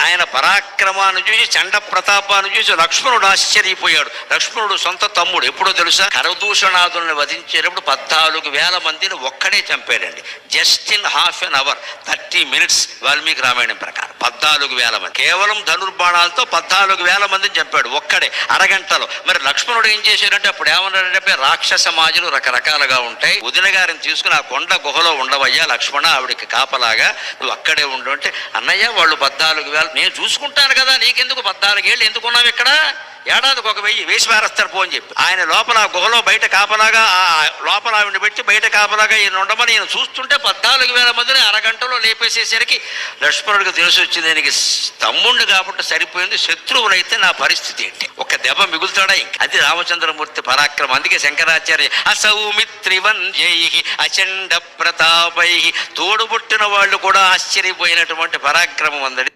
ఆయన పరాక్రమాన్ని చూసి చండ ప్రతాపాన్ని చూసి లక్ష్మణుడు ఆశ్చర్యపోయాడు. లక్ష్మణుడు సొంత తమ్ముడు. ఎప్పుడో తెలుసా? కరదూషణాదుల్ని వధించేటప్పుడు పద్నాలుగు వేల మందిని ఒక్కడే చంపాడండి. Just in half an hour thirty minutes. Valmiki Ramayanam ప్రకారం పద్నాలుగు వేల మంది. కేవలం ధనుర్బాణాలతో పద్నాలుగు వేల మందిని చంపాడు ఒక్కడే అరగంటలో. మరి లక్ష్మణుడు ఏం చేశాడంటే అప్పుడు ఏమన్నాడంటే రాక్షస సమాజులు రకరకాలుగా ఉంటాయి. వదిన గారిని తీసుకుని ఆ కొండ గుహలో ఉండవయ్యా లక్ష్మణ ఆవిడికి కాపలాగా నువ్వు అక్కడే ఉండు అంటే అన్నయ్య వాళ్ళు పద్నాలుగు వేలు నేను చూసుకుంటాను కదా నీకెందుకు పద్నాలుగేళ్ళు ఎందుకున్నావు ఇక్కడ? ఏడాదికి ఒక వెయ్యి వేసి మారేస్తారు పో అని చెప్పి. ఆయన లోపల గుహలో బయట కాపలాగా ఆ లోపల ఆవిడ పెట్టి బయట కాపలాగా ఈయన ఉండమని ఈయన చూస్తుంటే పద్నాలుగు వేల మందిని అరగంటలో లేపేసేసరికి లక్ష్మణుడికి తెలిసి వచ్చింది దీనికి తమ్ముండు కాబట్టి సరిపోయింది శత్రువులైతే నా పరిస్థితి ఏంటి? ఒక దెబ్బ మిగులుతాడా ఇంక? అది రామచంద్రమూర్తి పరాక్రమం. అందుకే శంకరాచార్య అసౌమిత్రివంజై అచండ ప్రతాపై తోడుబుట్టిన వాళ్ళు కూడా ఆశ్చర్యపోయినటువంటి పరాక్రమం అందడి.